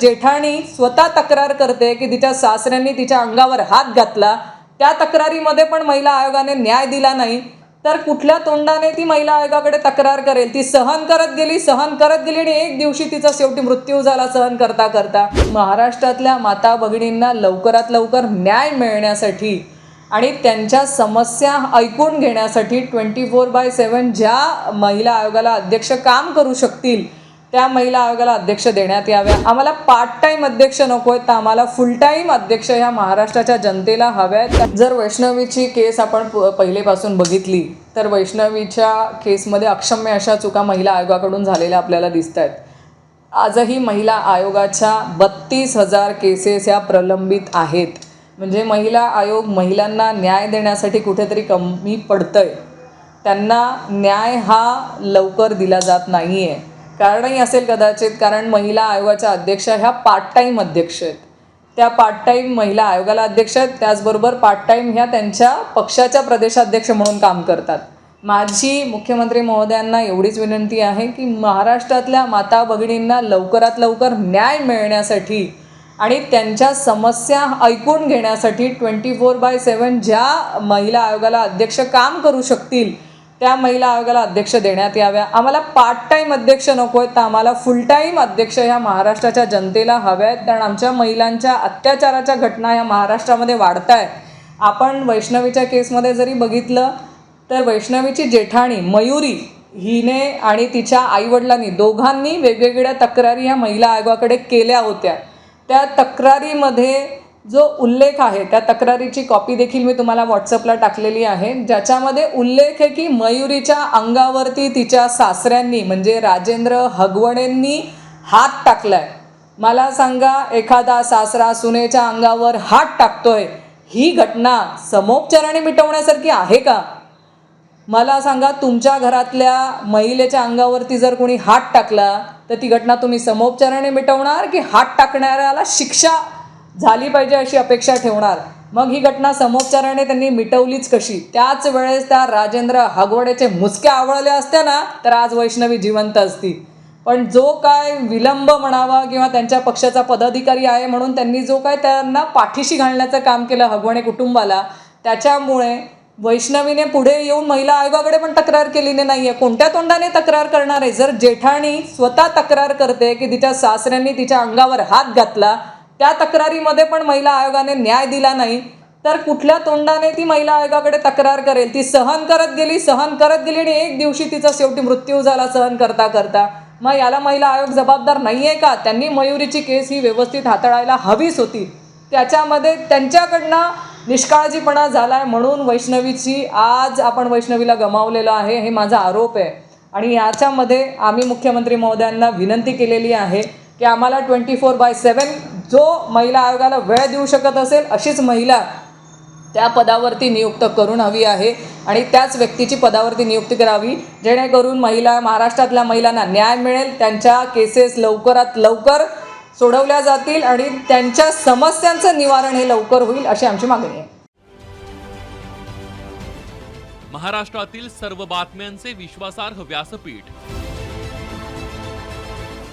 जेठाणी स्वतः तक्रार करते की तिच्या सासऱ्यांनी तिच्या अंगावर हात घातला. त्या तक्रारीमध्ये पण महिला आयोगाने न्याय दिला नाही. तर कुठल्या तोंडाने ती महिला आयोगाकडे तक्रार करेल? ती सहन करत गेली सहन करत गेली आणि एक दिवशी तिचा शेवटी मृत्यू झाला सहन करता करता. महाराष्ट्रातल्या माता भगिनींना लवकरात लवकर न्याय मिळण्यासाठी आणि त्यांच्या समस्या ऐकून घेण्यासाठी ट्वेंटी फोर बाय सेवन ज्या महिला आयोगाला अध्यक्ष काम करू शकतील त्या महिला आयोगाला अध्यक्ष देण्यात याव्या. आम्हाला पार्ट टाईम अध्यक्ष नको आहेत तर आम्हाला फुल टाईम अध्यक्ष ह्या महाराष्ट्राच्या जनतेला हव्या आहेत. जर वैष्णवीची केस आपण प- पहिलेपासून बघितली तर वैष्णवीच्या केसमध्ये अक्षम्य अशा चुका महिला आयोगाकडून झालेल्या आपल्याला दिसत आहेत आजही महिला आयोगाच्या बत्तीस हजार केसेस या प्रलंबित आहेत. म्हणजे महिला आयोग महिलांना न्याय देण्यासाठी कुठेतरी कमी पडतं आहे त्यांना न्याय हा लवकर दिला जात नाही आहे कारणही असेल कदाचित कारण महिला आयोगाच्या अध्यक्ष ह्या पार्ट टाईम अध्यक्ष आहेत. त्या पार्ट टाईम महिला आयोगाला अध्यक्ष आहेत. त्याचबरोबर पार्ट टाईम ह्या त्यांच्या पक्षाच्या प्रदेशाध्यक्ष म्हणून काम करतात. माझी मुख्यमंत्री महोदयांना एवढीच विनंती आहे की महाराष्ट्रातल्या माता भगिनींना लवकरात लवकर न्याय मिळण्यासाठी आणि त्यांच्या समस्या ऐकून घेण्यासाठी ट्वेंटी फोर बाय सेवन ज्या महिला आयोगाला अध्यक्ष काम करू शकतील त्या महिला आयोगाला अध्यक्ष देण्यात याव्या. आम्हाला पार्ट टाईम अध्यक्ष नको आहेत तर आम्हाला फुल टाईम अध्यक्ष ह्या महाराष्ट्राच्या जनतेला हव्या आहेत. कारण आमच्या महिलांच्या अत्याचाराच्या घटना ह्या महाराष्ट्रामध्ये वाढत आहे आपण वैष्णवीच्या केसमध्ये जरी बघितलं तर वैष्णवीची जेठाणी मयुरी हिने आणि तिच्या आईवडिलांनी दोघांनी वेगवेगळ्या तक्रारी ह्या महिला आयोगाकडे केल्या होत्या. त्या तक्रारीमध्ये जो उल्लेख आहे त्या तक्रारीची कॉपी देखील मी तुम्हाला व्हॉट्सअपला टाकलेली आहे. ज्याच्यामध्ये उल्लेख आहे की मयुरीच्या अंगावरती तिच्या सासऱ्यांनी म्हणजे राजेंद्र हगवणेंनी हात टाकलाय. मला सांगा एखादा सासरा सुनेच्या अंगावर हात टाकतोय ही घटना समोपचाराने मिटवण्यासारखी आहे का? मला सांगा तुमच्या घरातल्या महिलेच्या अंगावरती जर कोणी हात टाकला तर ती घटना तुम्ही समोपचाराने मिटवणार की हात टाकणाऱ्याला शिक्षा झाली पाहिजे अशी अपेक्षा ठेवणार. मग ही घटना समोपचाराने त्यांनी मिटवलीच कशी? त्याच वेळेस त्या राजेंद्र हागवड्याचे मुसक्या आवळल्या असत्या ना तर आज वैष्णवी जिवंत असती. पण जो काय विलंब म्हणावा किंवा त्यांच्या पक्षाचा पदाधिकारी आहे म्हणून त्यांनी जो काय त्यांना पाठीशी घालण्याचं काम केलं हगवणे कुटुंबाला त्याच्यामुळे वैष्णवीने पुढे येऊन महिला आयोगाकडे पण तक्रार केलेली नाही आहे कोणत्या तोंडाने तक्रार करणार आहे? जर जेठाणी स्वतः तक्रार करते की तिच्या सासऱ्यांनी तिच्या अंगावर हात घातला त्या तक्रारीमध्ये पण महिला आयोगाने न्याय दिला नाही. तर कुठल्या तोंडाने ती महिला आयोगाकडे तक्रार करेल? ती सहन करत गेली सहन करत गेली आणि एक दिवशी तिचा शेवटी मृत्यू झाला सहन करता करता. मग याला महिला आयोग जबाबदार नाही आहे का? त्यांनी मयुरीची केस ही व्यवस्थित हाताळायला हवीच होती. त्याच्यामध्ये त्यांच्याकडनं निष्काळजीपणा झाला आहे म्हणून वैष्णवीची आज आपण वैष्णवीला गमावलेलं आहे हे माझा आरोप आहे. आणि याच्यामध्ये आम्ही मुख्यमंत्री महोदयांना विनंती केलेली आहे की आम्हाला ट्वेंटी फोर बाय सेवन जो महिला आयोगाला वेळ देऊ शकत असेल अशीच महिला त्या पदावरती नियुक्त करून हवी आहे. आणि त्याच व्यक्तीची पदावरती नियुक्ती करावी जेणेकरून महिला महाराष्ट्रातल्या महिलांना न्याय मिळेल त्यांच्या केसेस लवकरात लवकर सोडवल्या जातील आणि त्यांच्या समस्यांचं निवारण हे लवकर होईल अशी आमची मागणी आहे. महाराष्ट्रातील सर्व बातम्यांचे विश्वासार्ह व्यासपीठ